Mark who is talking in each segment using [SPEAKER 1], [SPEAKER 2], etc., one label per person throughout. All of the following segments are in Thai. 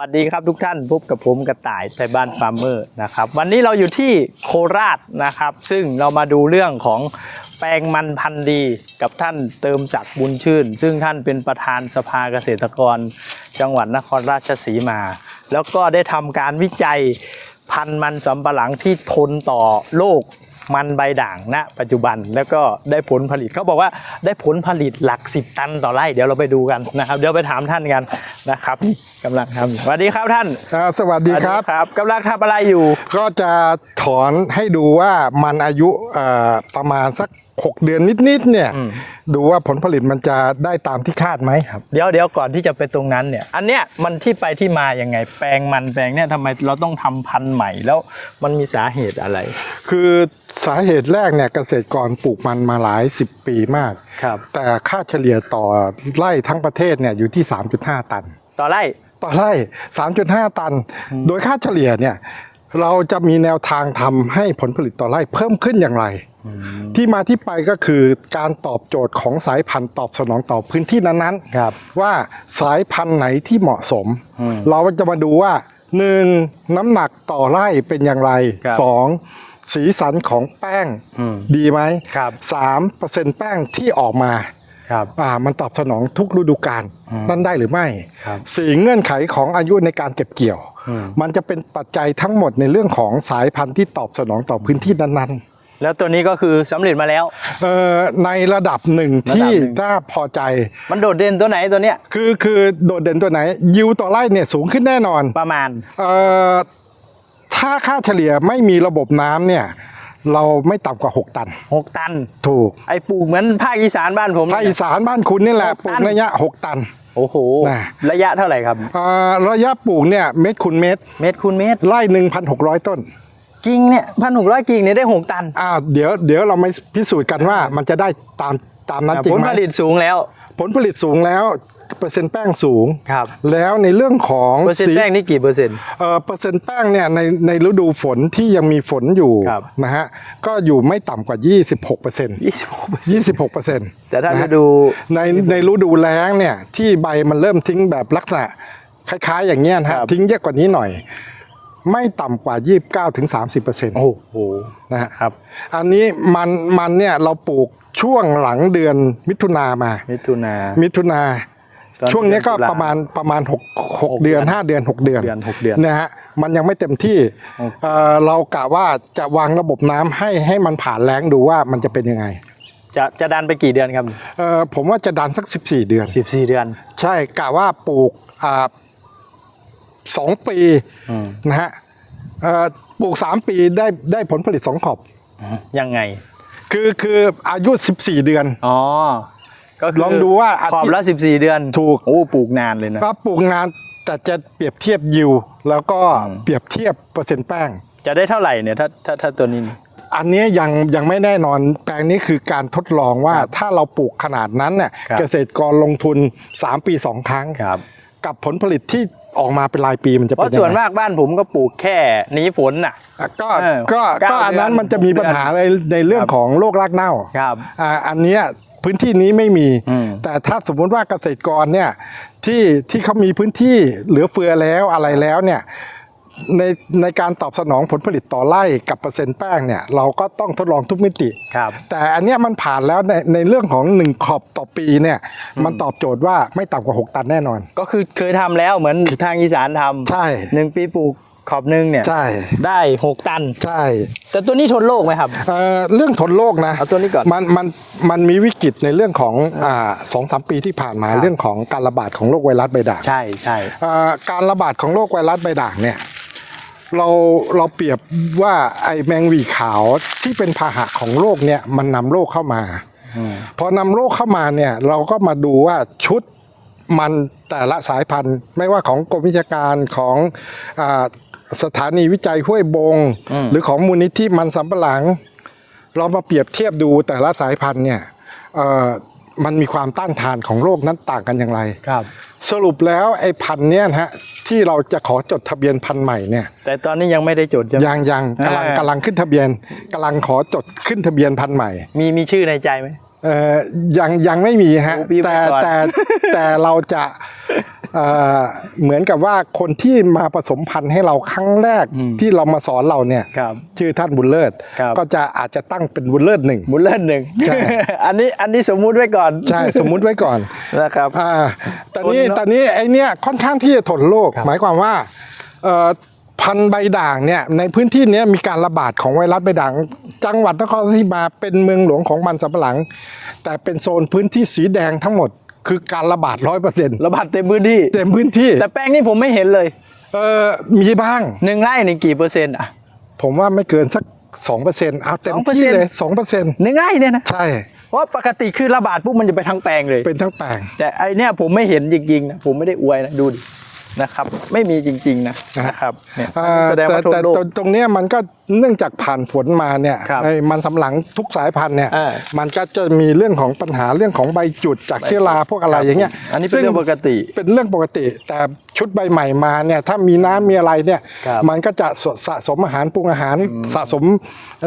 [SPEAKER 1] สวัสดีครับทุกท่านพบกับผมกระต่ายไทยบ้านฟาร์มเมอร์นะครับวันนี้เราอยู่ที่โคราชนะครับ ซึ่งเรามาดูเรื่องของแปลงมันพันธุ์ดีกับท่านเติมศักดิ์บุญชื่น ซึ่งท่านเป็นประธานสภาเกษตรกร จังหวัดนครราชสีมา แล้วก็ได้ทำการวิจัยพันธุ์มันสำปะหลังที่ทนต่อโรคมันใบด่างณปัจจุบันแล้วก็ได้ผลผลิตเขาบอกว่าได้ผลผลิตหลัก 10 ตันต่อไร่เดี๋ยวเราไปดูกันนะครับ เดี๋ยวไปถามท่านกัน นะครับนี่กำลังทำอยู่สวัสดีครับท่าน
[SPEAKER 2] อ่าสวัสดีครับ
[SPEAKER 1] สวัสครับกำลังทำอะไรอยู่
[SPEAKER 2] ก็จะถอนให้ดูว่ามันอายุเอ่อประมาณสัก 6เดือนนิดๆเนี่ย
[SPEAKER 1] อืม
[SPEAKER 2] ดูว่าผลผลิตมันจะได้ตามที่คาดไหมครับ
[SPEAKER 1] เดี๋ยวเดี๋ยวก่อนที่จะไปตรงนั้นเนี่ย อันเนี้ยมันที่ไปที่มาอย่างไง แปลงมันแปลงเนี่ยทำไมเราต้องทำพันธุ์ใหม่แล้วมันมีสาเหตุอะไร
[SPEAKER 2] คือสาเหตุแรกเนี่ยเกษตรกรปลูกมันมาหลาย10ปีมาก
[SPEAKER 1] ครับ
[SPEAKER 2] แต่ค่าเฉลี่ยต่อไร่ทั้งประเทศเนี่ยอยู่ที่ 3.5 ตัน
[SPEAKER 1] ต่อไร่
[SPEAKER 2] ต่อไร่ 3.5 ตัน โดยค่าเฉลี่ยเนี่ย เราจะมีแนวทางทำให้ผลผลิตต่อไร่เพิ่มขึ้นอย่างไร ที่มาที่ไปก็คือการตอบโจทย์ของสายพันธุ์ตอบสนองต่อพื้นที่นั้นๆ
[SPEAKER 1] ครับ
[SPEAKER 2] ว่าสายพันธุ์ไหนที่เหมาะสม
[SPEAKER 1] อืม
[SPEAKER 2] เราจะมาดูว่า 1. น้ำหนักต่อไร่เป็นอย่างไร
[SPEAKER 1] ครับ
[SPEAKER 2] 2. สีสันของแป้ง
[SPEAKER 1] อืม
[SPEAKER 2] ดีไหม
[SPEAKER 1] ครับ
[SPEAKER 2] สามเปอร์เซ็นต์แป้งที่ออกมา
[SPEAKER 1] ครับ
[SPEAKER 2] อ่ามันตอบสนองทุกฤดูกาลนั่นได้หรือไม่
[SPEAKER 1] ครับ
[SPEAKER 2] สี่เงื่อนไขของอายุในการเก็บเกี่ยว
[SPEAKER 1] อืม
[SPEAKER 2] มันจะเป็นปัจจัยทั้งหมดในเรื่องของสายพันธุ์ที่ตอบสนองต่อพื้นที่นั้น
[SPEAKER 1] แล้วตัวนี้ก็คือสำเร็จมาแล้ว
[SPEAKER 2] ๆเอ่อในระดับหนึ่ง
[SPEAKER 1] ระดับ
[SPEAKER 2] ที่
[SPEAKER 1] หนึ่ง
[SPEAKER 2] น่าพอใจ
[SPEAKER 1] มันโดดเด่นตัวไหนตัวเนี้ย
[SPEAKER 2] คือคือโดดเด่นตัวไหน ยิวต่อไร่เนี่ยสูงขึ้นแน่นอน
[SPEAKER 1] ประมาณ
[SPEAKER 2] เอ่อ ถ้าค่าเฉลี่ยไม่มีระบบน้ำเนี่ย เราไม่ต่ำกว่า 6 ตัน
[SPEAKER 1] 6 ตัน
[SPEAKER 2] ถูก
[SPEAKER 1] ไอ้ปลูกเหมือนภาคอีสานบ้านผม
[SPEAKER 2] ภาคอีสานบ้านคุณนี่แหละ
[SPEAKER 1] หก
[SPEAKER 2] ปลู
[SPEAKER 1] ตั
[SPEAKER 2] ก
[SPEAKER 1] น
[SPEAKER 2] ระยะ 6 ตัน
[SPEAKER 1] โอ้โห
[SPEAKER 2] น่ะ
[SPEAKER 1] ระยะเท่าไหร่ครับ
[SPEAKER 2] เอ่อระยะปลูกเนี่ยเม็ดคูณเม็ด
[SPEAKER 1] เมตรคูณเมตร
[SPEAKER 2] ไร่หนึ่งพันหกร้อยต้น
[SPEAKER 1] กิ่งเนี่ยพันหกร้อยกิ่งเนี่ยได้6ตัน
[SPEAKER 2] อ้าวเดี๋ยวเดี๋ยวเรามาพิสูจน์กันว่ามันจะได้ตามตามนั้นจริ
[SPEAKER 1] ผ
[SPEAKER 2] ง
[SPEAKER 1] ล
[SPEAKER 2] ไหม
[SPEAKER 1] ผลิตสูงแล้ว
[SPEAKER 2] ผลผลิตสูงแล้ว เปอร์เซ็นต์แป้งสูง
[SPEAKER 1] ครับ
[SPEAKER 2] แล้วในเรื่องของ
[SPEAKER 1] เปอร์เซ็นต์แป้งนี่กี่เปอร์เซ็นต์
[SPEAKER 2] เอ่อเปอร์เซ็นต์แป้งเนี่ยในในฤดูฝนที่ยังมีฝนอยู่
[SPEAKER 1] ครับ
[SPEAKER 2] นะฮะก็อยู่ไม่ต่ำกว่า 26เปอร์เซ็นต์
[SPEAKER 1] ยี่สิบหกเปอร์เซ็นต์
[SPEAKER 2] 26เปอร์เซ็นต์
[SPEAKER 1] แต่ถ้าฤดู
[SPEAKER 2] ในในฤดูแล้งเนี่ยที่ใบมันเริ่มทิ้งแบบลักษณะคล้ายๆ อย่างเงี้ยนะฮะ
[SPEAKER 1] ครับ
[SPEAKER 2] ทิ้งเยอะกว่านี้หน่อย ไม่ต่ำกว่า 29ถึง30เปอร์เซ็นต์
[SPEAKER 1] โอ้โห
[SPEAKER 2] นะฮะ
[SPEAKER 1] ครับ
[SPEAKER 2] อันนี้มันมันเนี่ยเราปลูกช่วงหลังเดือนมิถุนามา
[SPEAKER 1] มิถุนา
[SPEAKER 2] มิถุนา
[SPEAKER 1] ตอน
[SPEAKER 2] ช่วงเนี้ยก็
[SPEAKER 1] เดือนตุลา
[SPEAKER 2] ประมาณประมาณ6
[SPEAKER 1] หก
[SPEAKER 2] 6เดือน 5 เดือน 6 เดือน
[SPEAKER 1] เดือนหกเดือน
[SPEAKER 2] นะฮะมันยังไม่เต็มที่
[SPEAKER 1] โอเค
[SPEAKER 2] เอ่อเรากะว่าจะวางระบบน้ำให้ให้มันผ่านแล้งดูว่ามันจะเป็นยังไง
[SPEAKER 1] จะจะดันไปกี่เดือนครับ
[SPEAKER 2] เอ่อผมว่าจะดันสัก 14 เดือน
[SPEAKER 1] สิบสี่เดือน
[SPEAKER 2] ใช่กะว่าปลูกอ่าสองปี
[SPEAKER 1] อืม
[SPEAKER 2] นะฮะเอ่อปลูก3ปีได้ได้ผลผลิต2ขอบ
[SPEAKER 1] ยังไง
[SPEAKER 2] คือคืออายุ 14 เดือน
[SPEAKER 1] อ๋อ ก็คือ
[SPEAKER 2] ลองดูว่าอา
[SPEAKER 1] ขอบ
[SPEAKER 2] ทิตย์
[SPEAKER 1] ละสิบสี่เดือน
[SPEAKER 2] ถูก
[SPEAKER 1] โอ้ปลูกนานเลยนะ
[SPEAKER 2] ก็ปลูกงานแต่จะเปรียบเทียบยิว แล้วก็เปรียบเทียบเปอร์เซ็นต์แป้ง
[SPEAKER 1] จะได้เท่าไหร่เนี่ยถ้าถ้าถ้าตัวนี้
[SPEAKER 2] อันนี้ยังยังไม่แน่นอนแปลงนี้คือการทดลองว่าถ้าเราปลูกขนาดนั้นเนี่ย
[SPEAKER 1] ครับ
[SPEAKER 2] เกษตรกรลงทุน 3 ปี 2 ครั้ง
[SPEAKER 1] ครับ
[SPEAKER 2] กับผลผลิตที่ออกมาเป็นรายปีมันจะ
[SPEAKER 1] เพ
[SPEAKER 2] เป็น
[SPEAKER 1] ราะส่วน
[SPEAKER 2] ยังไง
[SPEAKER 1] มากบ้านผมก็ปลูกแค่หนีฝนน่ะ
[SPEAKER 2] อะก็
[SPEAKER 1] เออ
[SPEAKER 2] ก็
[SPEAKER 1] เก้า
[SPEAKER 2] ก็อันนั้น
[SPEAKER 1] เดือน
[SPEAKER 2] มันจะมีปัญหาในในเรื่อง
[SPEAKER 1] ครับ
[SPEAKER 2] ของโรครากเน่า
[SPEAKER 1] ครับ
[SPEAKER 2] อ่าอันเนี้ย พื้นที่นี้ไม่มี
[SPEAKER 1] อืม
[SPEAKER 2] แต่ถ้าสมมุติว่าเกษตรกรเนี่ยที่ที่เขามีพื้นที่เหลือเฟือแล้วอะไรแล้วเนี่ยในในการตอบสนองผลผลิตต่อไร่กับเปอร์เซ็นต์แป้งเนี่ยเราก็ต้องทดลองทุกมิติ
[SPEAKER 1] ครับ
[SPEAKER 2] แต่อันเนี้ยมันผ่านแล้วในในเรื่องของ 1 ขอบต่อปีเนี่ยมันตอบโจทย์ว่าไม่ต่ำกว่า 6 ตันแน่นอน
[SPEAKER 1] ก็คือเคยทำแล้วเหมือนทางอีสานทำ
[SPEAKER 2] ใช่
[SPEAKER 1] หนึ่งปีปลูก ขอบหนึ่งเนี่ย
[SPEAKER 2] ใช่
[SPEAKER 1] ได้หกตัน
[SPEAKER 2] ใช่
[SPEAKER 1] แต่ตัวนี้ทนโรคไหมครับ
[SPEAKER 2] เอ่อเรื่องทนโรคนะ
[SPEAKER 1] เอาตัวนี้ก่อน
[SPEAKER 2] มันมันมันมีวิกฤตในเรื่องของอ่าสองสามปีที่ผ่านมา
[SPEAKER 1] ครับ
[SPEAKER 2] เรื่องของการระบาดของโรคไวรัสใบด่าง
[SPEAKER 1] ใช่ใช่
[SPEAKER 2] อ่าการระบาดของโรคไวรัสใบด่างเนี่ยเราเราเปรียบว่าไอแมงหวีขาวที่เป็นพาหะของโรคเนี่ยมันนำโรคเข้ามา พอนำโรคเข้ามาเนี่ยเราก็มาดูว่าชุดมันแต่ละสายพันธุ์ ไม่ว่าของกรมวิชาการของอา สถานีวิจัยห้วยบง
[SPEAKER 1] อืม
[SPEAKER 2] หรือของมูลนิธิมันสำปะหลัง เรามาเปรียบเทียบดูแต่ละสายพันธุ์เนี่ยเอ่อมันมีความต้านทานของโรคนั้นต่างกันอย่างไร
[SPEAKER 1] ครับ
[SPEAKER 2] สรุปแล้วไอ้พันธุ์เนี่ยนะฮะที่เราจะขอจดทะเบียนพันธุ์ใหม่เนี่ย
[SPEAKER 1] แต่ตอนนี้ยังไม่ได้จดใช่ไหม
[SPEAKER 2] ยังยังกำลัง
[SPEAKER 1] อ่ากำ
[SPEAKER 2] ลังขึ้นทะเบียนกำลังขอจดขึ้นทะเบียนพันธุ์ใหม่
[SPEAKER 1] มีมีชื่อในใจไหม
[SPEAKER 2] เอ่อยังยังไม่มีฮะ
[SPEAKER 1] โอ้ปีใหม่
[SPEAKER 2] แต่
[SPEAKER 1] ก่อน
[SPEAKER 2] แต่แต่เราจะ เเอ่อเหมือนกับว่าคนที่มาผสมพันธุ์ให้เราครั้งแรก
[SPEAKER 1] อืม
[SPEAKER 2] ที่เรามาสอนเราเนี่ย
[SPEAKER 1] ครับ
[SPEAKER 2] ชื่อท่านบุญเลิศ
[SPEAKER 1] ครับ
[SPEAKER 2] ก็จะอาจจะตั้งเป็นบุญเลิศหนึ่ง
[SPEAKER 1] บุลเลนหนึ่ง
[SPEAKER 2] ใช่
[SPEAKER 1] อันนี้อันนี้สมมุติไว้ก่อน
[SPEAKER 2] ใช่สมมุติไว้ก่อน
[SPEAKER 1] นะครับ
[SPEAKER 2] อ่าตอนนี้
[SPEAKER 1] ทนเนอะ
[SPEAKER 2] ตอนนี้ไอเนี้ยค่อนข้างที่จะทนโรค
[SPEAKER 1] ครับ
[SPEAKER 2] หมายความว่าเอ่อพันธุ์ใบด่างเนี่ยในพื้นที่เนี้ยมีการระบาดของไวรัสใบด่าง จังหวัดนครราชสีมาเป็นเมืองหลวงของมันสำปะหลัง แต่เป็นโซนพื้นที่สีแดงทั้งหมด คือการระบาดร้อยเปอร์เซ็นต์
[SPEAKER 1] ระบาดเต็มพื้นที่
[SPEAKER 2] เต็มพื้นที่
[SPEAKER 1] แต่แป้งนี่ผมไม่เห็นเลย
[SPEAKER 2] เออมีบ้าง
[SPEAKER 1] หนึ่งไร่นี่กี่เปอร์เซ็นต์อะ
[SPEAKER 2] ผมว่าไม่เกินสักสองเปอร์เซ็นต์เอาเต็มที่
[SPEAKER 1] 2%
[SPEAKER 2] เลยสองเปอร์เซ็นต์
[SPEAKER 1] หนึ่งไร่เนี่ยนะ
[SPEAKER 2] ใช่
[SPEAKER 1] เพราะปกติคือระบาดปุ๊บมันจะไปทั้งแปลงเลย
[SPEAKER 2] เป็นทั้งแปลง
[SPEAKER 1] แต่ไอเนี้ยผมไม่เห็นจริงๆนะผมไม่ได้อวยนะดูดิ นะครับ ไม่มีจริงๆนะ
[SPEAKER 2] นะฮะ
[SPEAKER 1] นะครับเนี่ย
[SPEAKER 2] อ่า
[SPEAKER 1] แสดงว่าทั่ว
[SPEAKER 2] แต่
[SPEAKER 1] โลก
[SPEAKER 2] แต่ตรงเนี้ยมันก็เนื่องจากผ่านฝนมาเนี่ย
[SPEAKER 1] ครับ
[SPEAKER 2] ไอ้มันสำปะหลังทุกสายพันธุ์เนี่ย
[SPEAKER 1] อ่า
[SPEAKER 2] มันก็จะมีเรื่องของปัญหาเรื่องของใบจุดจากเชื้อราพวกอะไรอย่างเงี้ย
[SPEAKER 1] อันนี้เป็นเรื่องปกติ
[SPEAKER 2] เป็นเรื่องปกติ แต่ชุดใบใหม่มาเนี่ยถ้ามีน้ำมีอะไรเนี่ย
[SPEAKER 1] ครับ
[SPEAKER 2] มันก็จะสะสมอาหารปรุงอาหารสะสม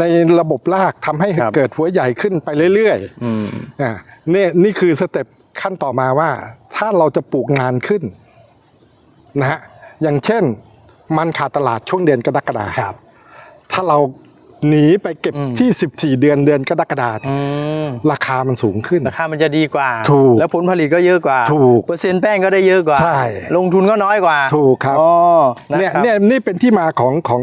[SPEAKER 2] ในระบบรากทำให้
[SPEAKER 1] ครับ
[SPEAKER 2] เกิดหัวใหญ่ขึ้นไปเรื่อยๆ
[SPEAKER 1] อืม
[SPEAKER 2] อ่าเนี่ยนี่คือสเต็ปขั้นต่อมาว่าถ้าเราจะปลูกงานขึ้น นะฮะอย่างเช่นมันขาดตลาดช่วงเดือนกรกฎา
[SPEAKER 1] ครับ
[SPEAKER 2] ถ้าเราหนีไปเก็บ
[SPEAKER 1] อืม
[SPEAKER 2] ที่ 14 เดือนเดือนกรกฎา
[SPEAKER 1] อืม
[SPEAKER 2] ราคามันสูงขึ้น
[SPEAKER 1] ราคามันจะดีกว่า
[SPEAKER 2] ถูก
[SPEAKER 1] แล้วผลผลิตก็เยอะกว่า
[SPEAKER 2] ถูก
[SPEAKER 1] เปอร์เซ็นต์แป้งก็ได้เยอะกว่า
[SPEAKER 2] ใช่
[SPEAKER 1] ลงทุนก็น้อยกว่า
[SPEAKER 2] ถูกครับ
[SPEAKER 1] อ๋อ
[SPEAKER 2] เนี่ยะ
[SPEAKER 1] ครับ
[SPEAKER 2] เนี่ยนี่เป็นที่มาของของ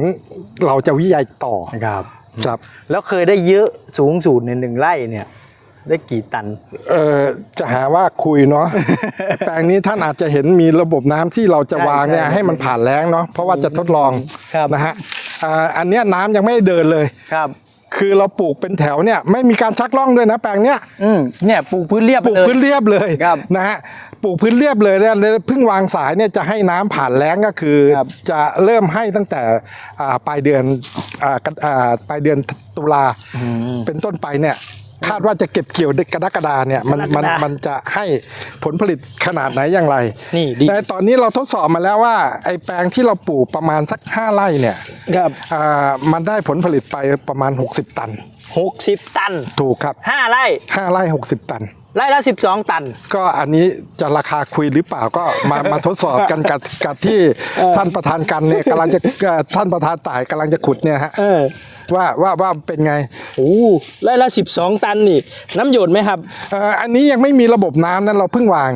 [SPEAKER 2] เราจะวิจัยต่อ
[SPEAKER 1] ครับ
[SPEAKER 2] ครับ
[SPEAKER 1] แล้วเคยได้เยอะสูงสุดในหนึ่งไร่เนี่ย ได้กี่ตัน
[SPEAKER 2] เออจะหาว่าคุยเนาะ แปลงนี้ท่านอาจจะเห็นมีระบบน้ำที่เราจะ
[SPEAKER 1] ใช่
[SPEAKER 2] วางเนี่ย
[SPEAKER 1] ใช่
[SPEAKER 2] ให้มันผ่านแล้งเนาะ เพราะว่าจะทดลอง
[SPEAKER 1] ครับ
[SPEAKER 2] นะฮะอ่าอันเนี้ยน้ำยังไม่ได้เดินเลย
[SPEAKER 1] ครับ
[SPEAKER 2] คือเราปลูกเป็นแถวเนี่ยไม่มีการชักล่องด้วยนะแปลงเนี้ย
[SPEAKER 1] อืมเนี่ยปลูกพื้นเรียบ
[SPEAKER 2] ปลูก
[SPEAKER 1] เลย
[SPEAKER 2] พื้นเรียบเลย
[SPEAKER 1] ครับ
[SPEAKER 2] นะฮะปลูกพื้นเรียบเลยเนี่ยเลยเพิ่งวางสายเนี่ยจะให้น้ำผ่านแล้งก็คือ
[SPEAKER 1] ครับ
[SPEAKER 2] จะเริ่มให้ตั้งแต่อ่าปลายเดือนอ่ากันอ่าปลายเดือนตุลาเป็นต้นไปเนี่ย คาดว่าจะเก็บเกี่ยวกรกฎาเนี่ยมันมัน
[SPEAKER 1] กรกฎามั
[SPEAKER 2] มันจะให้ผลผลิตขนาดไหนอย่างไร
[SPEAKER 1] นี่ดี
[SPEAKER 2] แต่ตอนนี้เราทดสอบมาแล้วว่า ไอ้แปลงที่เราปลูกประมาณสัก5ไร่เนี่ย
[SPEAKER 1] ครับ
[SPEAKER 2] อ่ามันได้ผลผลิตไปประมาณ 60 ตัน
[SPEAKER 1] หกสิบตัน
[SPEAKER 2] ถูกครับ
[SPEAKER 1] ห้าไร่
[SPEAKER 2] 5ไร่60 ตัน
[SPEAKER 1] ไร่ละสิบสองตัน
[SPEAKER 2] ก็อันนี้จะราคาคุยหรือเปล่าก็มามาทดสอบกันกับกับที่ท่านประธานกันเนี่ยกำลังจะเอ่อท่านประธานต่ายกำลังจะขุดเนี่ยฮะ
[SPEAKER 1] เออ
[SPEAKER 2] ว่าว่าว่าเป็นไง
[SPEAKER 1] โอ้ไร่ละสิบสองตันนี่ น้ำหยดไหมครับ
[SPEAKER 2] เอ่ออันนี้ยังไม่มีระบบน้ำนั้นเราเพิ่งวาง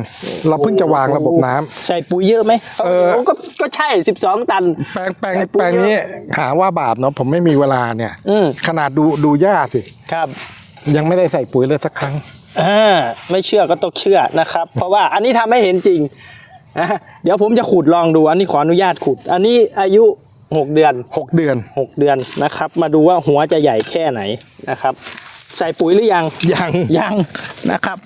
[SPEAKER 2] เราเพิ่งจะวางระบบน้ำ
[SPEAKER 1] ใส่ปุ๋ยเยอะไหม
[SPEAKER 2] เออ
[SPEAKER 1] โก็ก็ใช่สิบสองตัน
[SPEAKER 2] แปลงแปลง
[SPEAKER 1] ใส่ปุ๋ย
[SPEAKER 2] แปลงนี้
[SPEAKER 1] เยอะ
[SPEAKER 2] หาว่าบาปเนาะผมไม่มีเวลาเนี่ย
[SPEAKER 1] อืม
[SPEAKER 2] ขนาดดูดูหญ้าสิ
[SPEAKER 1] ครับ
[SPEAKER 2] ยังไม่ได้ใส่ปุ๋ยเลยสักครั้ง
[SPEAKER 1] อ่าไม่เชื่อก็ต้องเชื่อนะครับ เพราะว่าอันนี้ทำให้เห็นจริงนะเดี๋ยวผมจะขุดลองดู อันนี้ขออนุญาตขุด อันนี้อายุหกเดือน
[SPEAKER 2] 6เดือน
[SPEAKER 1] หกเดือนนะครับ มาดูว่าหัวจะใหญ่แค่ไหนนะครับ ใส่ปุ๋ยหรือยัง
[SPEAKER 2] ยัง
[SPEAKER 1] ยังนะครับ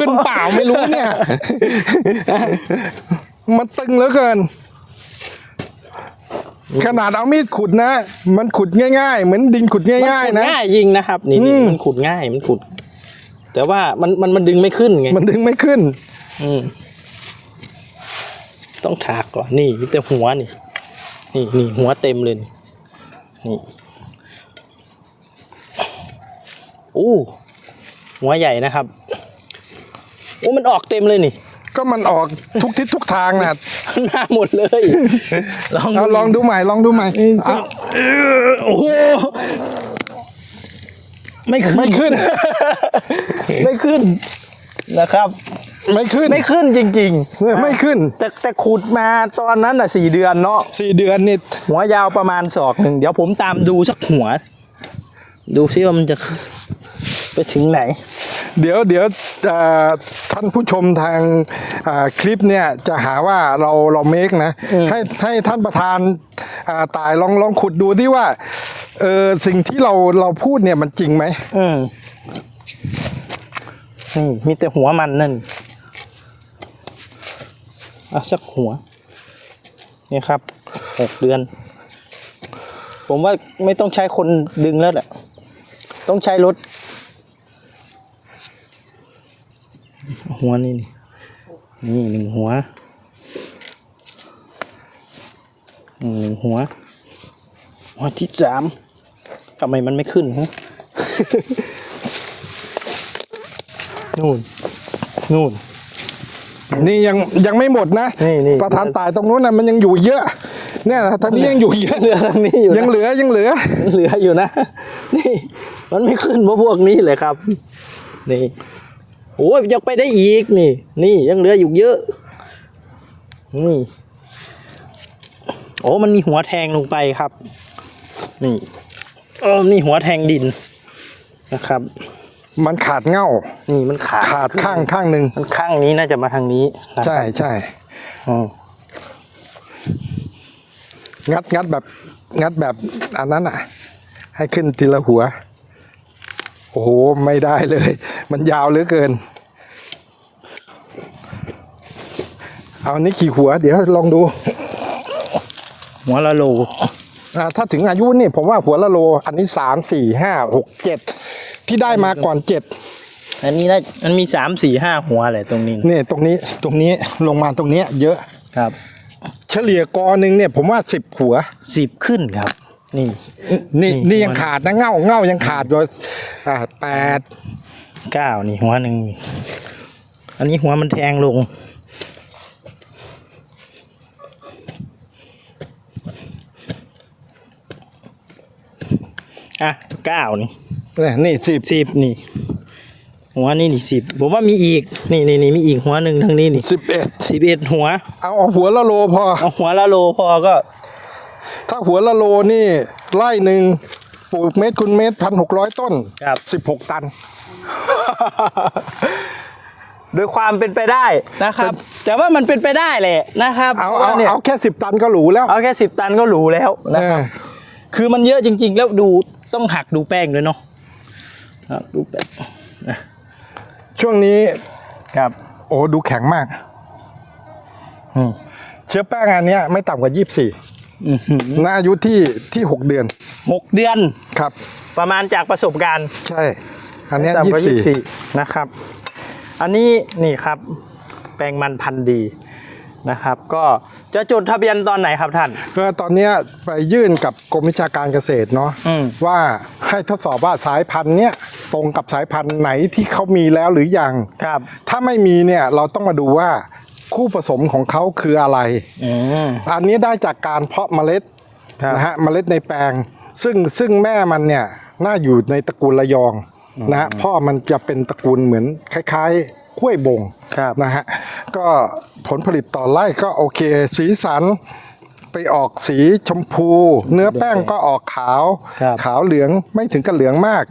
[SPEAKER 2] ขึ้นเปล่าไม่รู้เนี่ย มันตึงเหลือเกิน ขนาดเอามีดขุดนะ มันขุดง่าย ๆ เหมือนดินขุด
[SPEAKER 1] มัน
[SPEAKER 2] ง่าย
[SPEAKER 1] ขุด
[SPEAKER 2] ๆนะ
[SPEAKER 1] ง่ายยิงนะครับนี่นี่
[SPEAKER 2] อืม
[SPEAKER 1] มันขุดง่ายมันขุด แต่ว่ามันมันมันดึงไม่ขึ้นไง
[SPEAKER 2] มันดึงไม่ขึ้น
[SPEAKER 1] อืมต้องถากก่อนนี่มีแต่หัวนี่ นี่นี่หัวเต็มเลยนี่นี่โอ้หัวใหญ่นะครับโอ้มันออกเต็มเลยนี่
[SPEAKER 2] ก็มันออกทุกทิศทุกทางนะ
[SPEAKER 1] หน้าหมดเลย ลอง
[SPEAKER 2] เอาลองดูใหม่ลองดูใหม่เอา
[SPEAKER 1] โอ้โหไม่ขึ้น
[SPEAKER 2] ไม่ขึ้น
[SPEAKER 1] ไม่ขึ้นนะครับ
[SPEAKER 2] ไม่ขึ้น
[SPEAKER 1] ไม่ขึ้นจริงๆ
[SPEAKER 2] ไม่ขึ้น
[SPEAKER 1] แต่แต่ขุดมาตอนนั้นอะสี่เดือนเนาะ
[SPEAKER 2] สี่เดือนนี่
[SPEAKER 1] หัวยาวประมาณศอกหนึ่งเดี๋ยวผมตามดูสักหัว ดูซิว่ามันจะไปถึงไหน
[SPEAKER 2] เดี๋ยวเดี๋ยวเอ่อ ท่านผู้ชมทางอ่าคลิปเนี่ยจะหาว่าเราเราเมคนะให้ให้ท่านประธานอ่าตายลองลองขุดดูที่ว่าเออสิ่งที่เราเราพูดเนี่ยมันจริงไหม
[SPEAKER 1] อืมนี่มีแต่หัวมันนั่นเอาสักหัว นี่ครับหกเดือน ผมว่าไม่ต้องใช้คนดึงแล้วแหละต้องใช้รถ หัวนี่นี่นี่หนึ่งหัวหนึ่งหัว หัวที่สามทำไมมันไม่ขึ้นฮะนู่นนู่น
[SPEAKER 2] นี่ยังยังไม่หมดนะ
[SPEAKER 1] นี่นี่
[SPEAKER 2] ประธานตายตรงนู้นนะมันยังอยู่เยอะ เนี่ยทางนี้ยังอยู่เยอะ
[SPEAKER 1] เหลือทางนี้อยู่
[SPEAKER 2] ยัง
[SPEAKER 1] นะ
[SPEAKER 2] เหลือยังเหลือ
[SPEAKER 1] เหลืออยู่นะ นี่ มันไม่ขึ้นเพราะพวกนี้เลยครับ นี่ โอ้ยยังไปได้อีกนี่ นี่ยังเหลืออยู่เยอะ นี่ โอ้มันมีหัวแทงลงไปครับ นี่โอ้นี่หัวแทงดินนะครับ
[SPEAKER 2] มันขาดเง่า
[SPEAKER 1] นี่มันขาด
[SPEAKER 2] ขาดข้างข้างหนึ่ง
[SPEAKER 1] มันข้างนี้น่าจะมาทางนี้นะครับ
[SPEAKER 2] ใช่ใช่
[SPEAKER 1] อืม
[SPEAKER 2] งัดงัดแบบ งัดแบบอันนั้นอะ ให้ขึ้นทีละหัว โอ้โห ไม่ได้เลย มันยาวเหลือเกิน เอาอันนี้ขี่หัว เดี๋ยวลองดู
[SPEAKER 1] หัวละโล
[SPEAKER 2] อ่าถ้าถึงอายุนี่ผมว่าหัวละโล อันนี้สามสี่ห้าหกเจ็ดที่ได้มาก่อนเจ็ด
[SPEAKER 1] อันนี้น่ามันมีสามสี่ห้าหัวเลยตรงนี้
[SPEAKER 2] นี่ตรงนี้ตรงนี้ลงมาตรงเนี้ยเยอะ
[SPEAKER 1] ครับ
[SPEAKER 2] เฉลี่ยกอหนึ่งเนี่ยผมว่าสิบหัว
[SPEAKER 1] สิบขึ้นครับนี่
[SPEAKER 2] นี่
[SPEAKER 1] นี่
[SPEAKER 2] นี่ยัง
[SPEAKER 1] หัว
[SPEAKER 2] ขาดนะเง่าเง่ายังขาดอยู่อ่าแปด
[SPEAKER 1] เก้านี่หัวหนึ่งนี่อันนี้หัวมันแทงลง อะเก้านี่
[SPEAKER 2] เนี่ยนี่สิบ
[SPEAKER 1] สิบนี่ หัวนี่นี่สิบผมว่ามีอีก นี่นี่นี่มีอีกหัวหนึ่งทางนี้นี่
[SPEAKER 2] สิบเอ็ด
[SPEAKER 1] สิบเอ็ดหัว
[SPEAKER 2] เอาเอาหัวละโลพอ
[SPEAKER 1] เอาหัวละโลพอก็
[SPEAKER 2] ถ้าหัวละโลนี่ไร่หนึ่งปลูกเม็ดคุณเม็ดพันหกร้อยต้น
[SPEAKER 1] ครับ
[SPEAKER 2] สิบหกตัน
[SPEAKER 1] โดยความเป็นไปได้นะครับ แต่ว่ามันเป็นไปได้แหละนะครับ
[SPEAKER 2] เอา
[SPEAKER 1] พระ
[SPEAKER 2] เอา
[SPEAKER 1] ว่นี่ย
[SPEAKER 2] เอาแค่สิบตันก็หรูแล้ว
[SPEAKER 1] เอาแค่สิบตันก็หรูแล้วนะ
[SPEAKER 2] เออ
[SPEAKER 1] คือมันเยอะจริง ๆ แล้วดูต้องหักดูแป้งด้วยเนาะหักดูแป้ง
[SPEAKER 2] ช่วงนี้
[SPEAKER 1] ครับ
[SPEAKER 2] โอ้ดูแข็งมาก
[SPEAKER 1] อืม
[SPEAKER 2] เชื้อแป้งอันเนี้ยไม่ต่ำกว่ายี่สิบสี่
[SPEAKER 1] อื้อหือ
[SPEAKER 2] ณอายุที่ที่หกเดือน
[SPEAKER 1] หกเดือน
[SPEAKER 2] ครับ
[SPEAKER 1] ประมาณจากประสบการณ์
[SPEAKER 2] ใช่ อันเนี้ย
[SPEAKER 1] ต่ำ
[SPEAKER 2] ยี่
[SPEAKER 1] กว่า
[SPEAKER 2] สิบสี่
[SPEAKER 3] นะครับ อันนี้นี่ครับ แปลงมันพันธุ์ดีนะครับ ก็จะจดทะเบียนตอนไหนครับท่าน
[SPEAKER 2] ก็ตอนเนี้ยไปยื่นกับกรมวิชาการเกษตรเนาะ
[SPEAKER 1] อืม
[SPEAKER 2] ว่าให้ทดสอบว่าสายพันธุ์เนี้ยตรงกับสายพันธุ์ไหนที่เขามีแล้วหรือยัง
[SPEAKER 1] ครับ
[SPEAKER 2] ถ้าไม่มีเนี่ยเราต้องมาดูว่าคู่ผสมของเขาคืออะไร
[SPEAKER 1] อืม
[SPEAKER 2] อันนี้ได้จากการเพาะเมล็ด
[SPEAKER 1] ครับ
[SPEAKER 2] นะฮะเมล็ดในแปลง ซึ่งซึ่งแม่มันเนี่ยน่าอยู่ในตระกูลระยอง นะฮะพ่อมันจะเป็นตระกูลเหมือนคล้ายๆกล้วยบง
[SPEAKER 1] ครับ
[SPEAKER 2] นะฮะก็ผลผลิตต่อไร่ก็โอเค สีสันไปออกสีชมพู เนื้อแป้งก็ออกขาว
[SPEAKER 1] ครับ
[SPEAKER 2] ขาวเหลืองไม่ถึงกับเหลืองมาก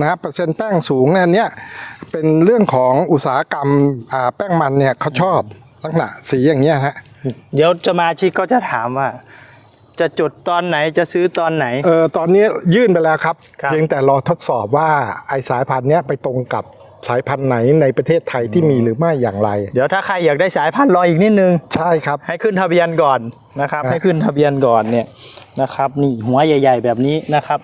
[SPEAKER 2] นะฮะเปอร์เซ็นต์แป้งสูงอันเนี้ยเป็นเรื่องของอุตสาหกรรมอ่าแป้งมันเนี่ยเขาชอบลักษณะสีอย่างเงี้ยฮะ
[SPEAKER 1] เดี๋ยวสมาชิกก็จะถามว่า จะจดตอนไหนจะซื้อตอนไหน
[SPEAKER 2] เออตอนนี้ยื่นไปแล้วครับ
[SPEAKER 1] ครับ
[SPEAKER 2] เพียงแต่รอทดสอบว่าไอสายพันธุ์เนี้ยไปตรงกับสายพันธุ์ไหนในประเทศไทยที่มีหรือไม่อย่างไร
[SPEAKER 1] เดี๋ยวถ้าใครอยากได้สายพันธุ์รออีกนิดนึง
[SPEAKER 2] ใช่ครับ
[SPEAKER 1] ให้ขึ้นทะเบียนก่อนนะครับ
[SPEAKER 2] ฮะ
[SPEAKER 1] ให้ขึ้นทะเบียนก่อนเนี่ยนะครับ นี่หัวใหญ่ ๆ แบบนี้นะครับ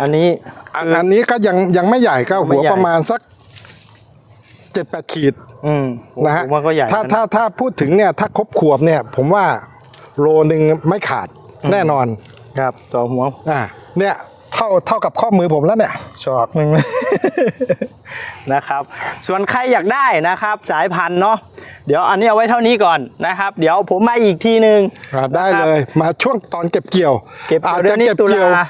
[SPEAKER 1] อันนี้
[SPEAKER 2] อันอันนี้ก็ยังยังไม่ใหญ่ก็
[SPEAKER 1] ไม่
[SPEAKER 2] หัว
[SPEAKER 1] ใหญ่
[SPEAKER 2] ประมาณสักเจ็ดแปดขีด
[SPEAKER 1] อืม
[SPEAKER 2] นะฮะ
[SPEAKER 1] ผมว่าก็ใหญ่
[SPEAKER 2] ถ้า
[SPEAKER 1] นะ
[SPEAKER 2] ถ้าถ้าพูดถึงเนี่ยถ้าครบขวบเนี่ย ผมว่าโลหนึ่งไม่ขาด แน่นอน
[SPEAKER 1] ครับต่อหัว
[SPEAKER 2] อ่าเนี่ยเท่าเท่ากับข้อมือผมแล้วเนี่ย
[SPEAKER 1] ชอกหนึ่งนะครับ ส่วนใครอยากได้นะครับ สายพันธุ์เนาะเดี๋ยวอันนี้เอาไว้เท่านี้ก่อนนะครับ เดี๋ยวผมมาอีกทีหนึ่ง
[SPEAKER 2] อ่าได้
[SPEAKER 1] นะครับ
[SPEAKER 2] เลยมาช่วงตอนเก็บเกี่ยว
[SPEAKER 1] เก็บ
[SPEAKER 2] อาจ
[SPEAKER 1] เดือ
[SPEAKER 2] จะ
[SPEAKER 1] นนี้
[SPEAKER 2] เก็บ
[SPEAKER 1] ตุ
[SPEAKER 2] เกี่ยว
[SPEAKER 1] ลา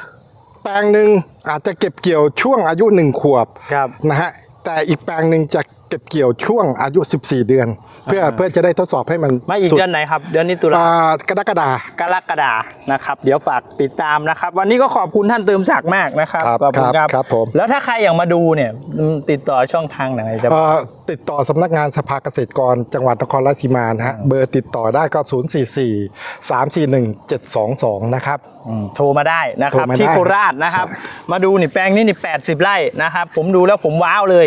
[SPEAKER 2] แปลงหนึ่งอาจจะเก็บเกี่ยวช่วงอายุหนึ่งขวบ
[SPEAKER 1] ครับ
[SPEAKER 2] นะฮะแต่อีกแปลงหนึ่งจะ เก็บเกี่ยวช่วงอายุ 14 เดือน เพื่อเพื่อจะได้ทดสอบให้มัน
[SPEAKER 1] มาอีก
[SPEAKER 2] สุด
[SPEAKER 1] เดือนไหนครับ เดือนนี้ตุลา
[SPEAKER 2] อ่ากรกฎา
[SPEAKER 1] กรกฎานะครับ เดี๋ยวฝากติดตามนะครับ วันนี้ก็ขอบคุณท่านเติมศักดิ์มากนะครับ
[SPEAKER 2] ครับ
[SPEAKER 1] ขอบคุณ
[SPEAKER 2] ครับครับผม
[SPEAKER 1] แล้วถ้าใครอยากมาดูเนี่ยอืมติดต่อช่องทางไหนจะ
[SPEAKER 2] เอ่อติดต่อสำนักงานสภาเกษตรกร จังหวัดนครราชสีมานะฮะเบอร์ติดต่อได้ก็ 044 341 722 นะครับ
[SPEAKER 1] อืมโทรมาได้นะครับ
[SPEAKER 2] โทรมาได้
[SPEAKER 1] ที่โคราชนะครับ มาดูนี่แปลงนี้นี่80 ไร่นะครับ ผมดูแล้วผมว้าวเลย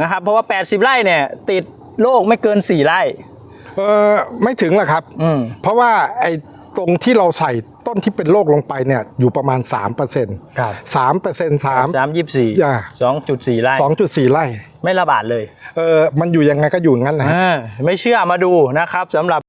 [SPEAKER 1] นะครับ เพราะว่า 80ไร่เนี่ย ติดโลกไม่เกิน4ไร่
[SPEAKER 2] เออไม่ถึงหรอกครับ
[SPEAKER 1] อืม
[SPEAKER 2] เพราะว่าไอ้ตรงที่เราใส่ต้นที่เป็นโรคลงไปเนี่ยอยู่ประมาณ3%
[SPEAKER 1] ครับ
[SPEAKER 2] 3% 3
[SPEAKER 1] สามยี่สิบสี่
[SPEAKER 2] อ่า
[SPEAKER 1] สองจุดสี่ไร่
[SPEAKER 2] 2.4ไร่
[SPEAKER 1] ไม่ระบาดเลย
[SPEAKER 2] เออมันอยู่ยังไงก็อยู่งั้นนะฮะ
[SPEAKER 1] อ่าไม่เชื่อมาดูนะครับสำหรับ